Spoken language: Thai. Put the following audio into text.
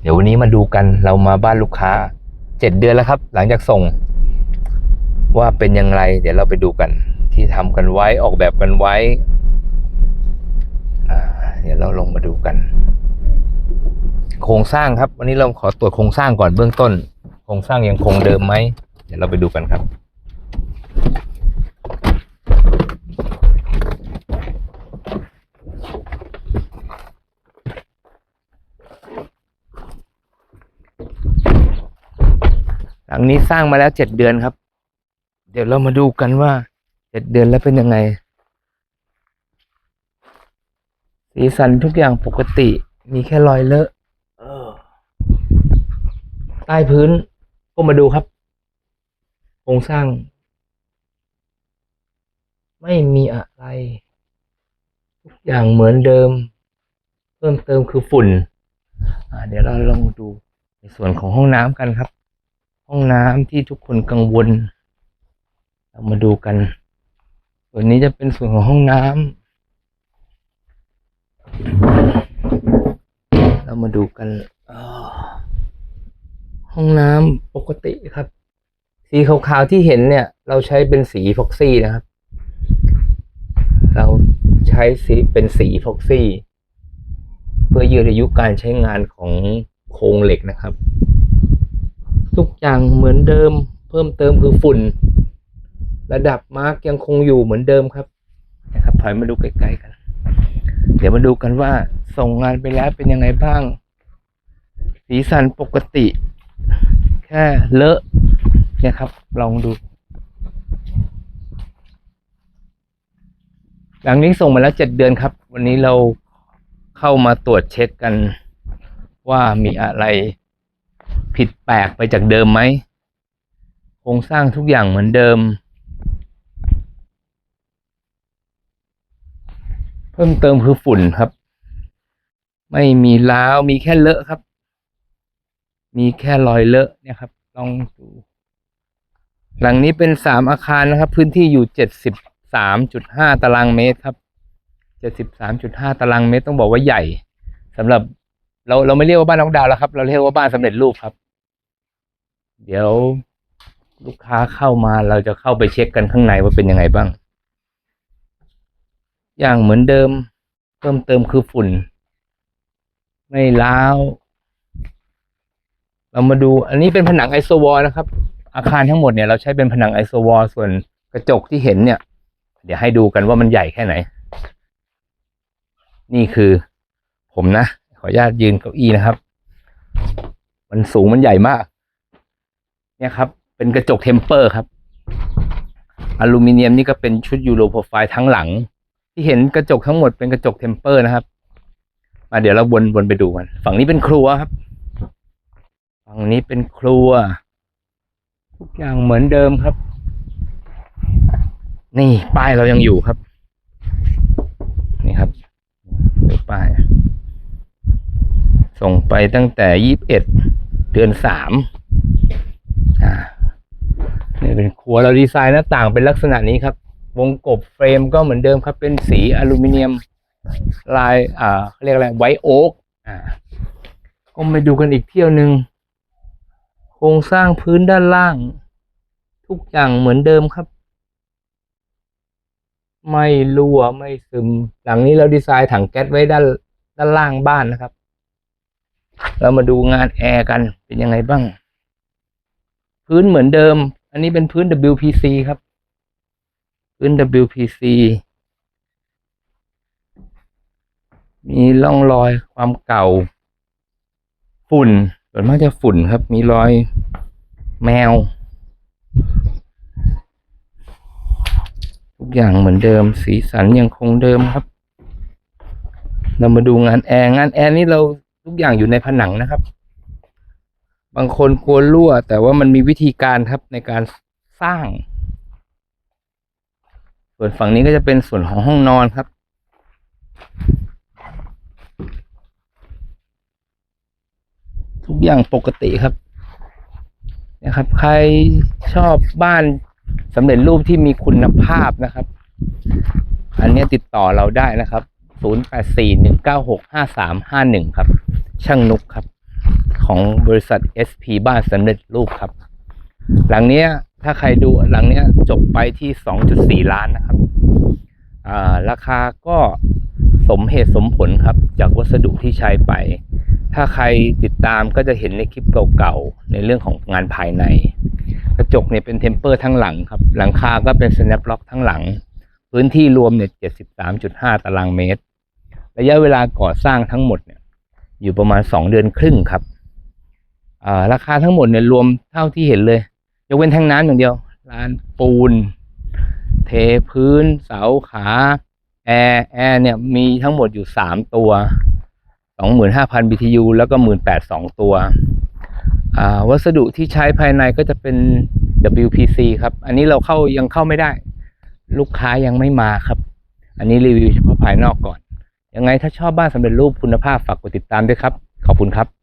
เดี๋ยววันนี้มาดูกันเรามาบ้านลูกค้าเจ็ดเดือนแล้วครับ หลังจากส่ง ว่าเป็นยังไงเดี๋ยวเราไปดูกัน ที่ทำกันไว้ออกแบบกันไว้เดี๋ยวเราลงมาดูกัน โครงสร้างครับ วันนี้เราขอตรวจโครงสร้างก่อนเบื้องต้น โครงสร้างยังคงเดิมไหมเดี๋ยวเราไปดูกันครับ หลังนี้สร้างมาแล้วเจ็ดเดือนครับ เดี๋ยวเรามาดูกันว่าเจ็ดเดือนแล้วเป็นยังไง สีสันทุกอย่างปกติมีแค่รอยเลอะออใต้พื้นก็มาดูครับโครงสร้าง ไม่มีอะไร ทุกอย่างเหมือนเดิม เพิ่มเติมคือฝุ่น เดี๋ยวเราลองดูในส่วนของห้องน้ำกันครับ ห้องน้ำที่ทุกคนกังวล เรามาดูกัน ส่วนนี้จะเป็นส่วนของห้องน้ำเรามาดูกันห้องน้ำปกติครับ สีขาวๆที่เห็นเนี่ย เราใช้เป็นสีฟ็อกซี่นะครับ เราใช้สีเป็นสีฟ็อกซี่ เพื่อยืดอายุการใช้งานของโครงเหล็กนะครับ ทุกอย่างเหมือนเดิม เพิ่มเติมคือฝุ่น ระดับมาร์กยังคงอยู่เหมือนเดิมครับนะครับถอยมาดูใกล้ๆกัน เดี๋ยวมาดูกันว่าส่งงานไปแล้วเป็นยังไงบ้าง สีสันปกติ แค่เลอะเนี่ยครับ ลองดูหลังนี้ส่งมาแล้วเจ็ดเดือนครับ วันนี้เราเข้ามาตรวจเช็คกันว่ามีอะไร ผิดแปลกไปจากเดิมไหมโครงสร้างทุกอย่างเหมือนเดิม เพิ่มเติมคือฝุ่นครับ ไม่มีล้าวมีแค่เลอะครับ มีแค่รอยเลอะเนี่ยครับลองดูหลังนี้เป็นสามอาคารนะครับ พื้นที่อยู่เจ็ดสิบสามจุดห้าตารางเมตรครับเจ็ดสิบสามจุดห้าตารางเมตรต้องบอกว่าใหญ่สำหรับเราเราไม่เรียกว่าบ้านน้องดาวแล้วครับ เราเรียกว่าบ้านสำเร็จรูปครับ เดี๋ยวลูกค้าเข้ามาเราจะเข้าไปเช็คกันข้างในว่าเป็นยังไงบ้าง อย่างเหมือนเดิม เพิ่มเติมคือฝุ่น ไม่ล้าว เรามาดูอันนี้เป็นผนังไอโซวอลนะครับ อาคารทั้งหมดเนี่ยเราใช้เป็นผนังไอโซวอลส่วนกระจกที่เห็นเนี่ย เดี๋ยวให้ดูกันว่ามันใหญ่แค่ไหน นี่คือผมนะ ขออนุญาตยืนเก้าอี้นะครับ มันสูงมันใหญ่มาก เนี่ยครับ เป็นกระจกเทมเปอร์ครับ อลูมิเนียมนี่ก็เป็นชุดยูโรโปรไฟล์ทั้งหลัง ที่เห็นกระจกทั้งหมดเป็นกระจกเทมเปอร์นะครับ มาเดี๋ยวเราวนวนไปดูกัน ฝั่งนี้เป็นครัวครับ ฝั่งนี้เป็นครัว ทุกอย่างเหมือนเดิมครับ นี่ป้ายเรายังอยู่ครับ นี่ครับดูป้าย ส่งไปตั้งแต่ยี่สิบเอ็ดเดือนสาม เป็นครัวเราดีไซน์หน้าต่างเป็นลักษณะนี้ครับ วงกบเฟรมก็เหมือนเดิมครับ เป็นสีอลูมิเนียม ลายอ่าเขาเรียกอะไรไวโอ๊กอ่าก็ไปดูกันอีกเที่ยวหนึ่งโครงสร้างพื้นด้านล่าง ทุกอย่างเหมือนเดิมครับ ไม่รั่วไม่ซึม หลังนี้เราดีไซน์ถังแก๊สไว้ด้านด้านล่างบ้านนะครับ เรามาดูงานแอร์กันเป็นยังไงบ้าง พื้นเหมือนเดิม อันนี้เป็นพื้น WPC ครับ พื้น WPC มีร่องรอยความเก่า ฝุ่นส่วนมากจะฝุ่นครับ มีรอยแมว ทุกอย่างเหมือนเดิม สีสันยังคงเดิมครับ เรามาดูงานแอร์งานแอร์นี่เราทุกอย่างอยู่ในผนังนะครับ บางคนกลัวรั่ว แต่ว่ามันมีวิธีการครับในการสร้าง ส่วนฝั่งนี้ก็จะเป็นส่วนของห้องนอนครับ ทุกอย่างปกติครับนะครับ ใครชอบบ้านสำเร็จรูปที่มีคุณภาพนะครับ อันนี้ติดต่อเราได้นะครับ 0841965351 ครับ ช่างนุกครับ ของบริษัท SP บ้านสำเร็จรูปครับ หลังเนี้ยถ้าใครดูหลังเนี้ยจบไปที่ 2.4 ล้านนะครับอ่าราคาก็สมเหตุสมผลครับ จากวัสดุที่ใช้ไป ถ้าใครติดตามก็จะเห็นในคลิปเก่าๆ ในเรื่องของงานภายใน กระจกเนี่ยเป็นเทมเปอร์ทั้งหลังครับ หลังคาก็เป็น snap lock ทั้งหลัง พื้นที่รวมเนี่ย73.5 ตารางเมตร ระยะเวลาก่อสร้างทั้งหมดเนี่ยอยู่ประมาณ 2 เดือนครึ่งครับ ราคาทั้งหมดเนี่ยรวมเท่าที่เห็นเลยยกเว้นแท่งน้ำอย่างเดียวร้านปูน เทพื้น เสาขาแอร์แอร์เนี่ยมีทั้งหมดอยู่3ตัว25,000 BTU แล้วก็18,000ตัวอ่าวัสดุที่ใช้ภายในก็จะเป็น WPC ครับ อันนี้เราเข้ายังเข้าไม่ได้ ลูกค้ายังไม่มาครับ อันนี้รีวิวเฉพาะภายนอกก่อน ยังไงถ้าชอบบ้านสำเร็จรูปคุณภาพฝากกดติดตามด้วยครับ ขอบคุณครับ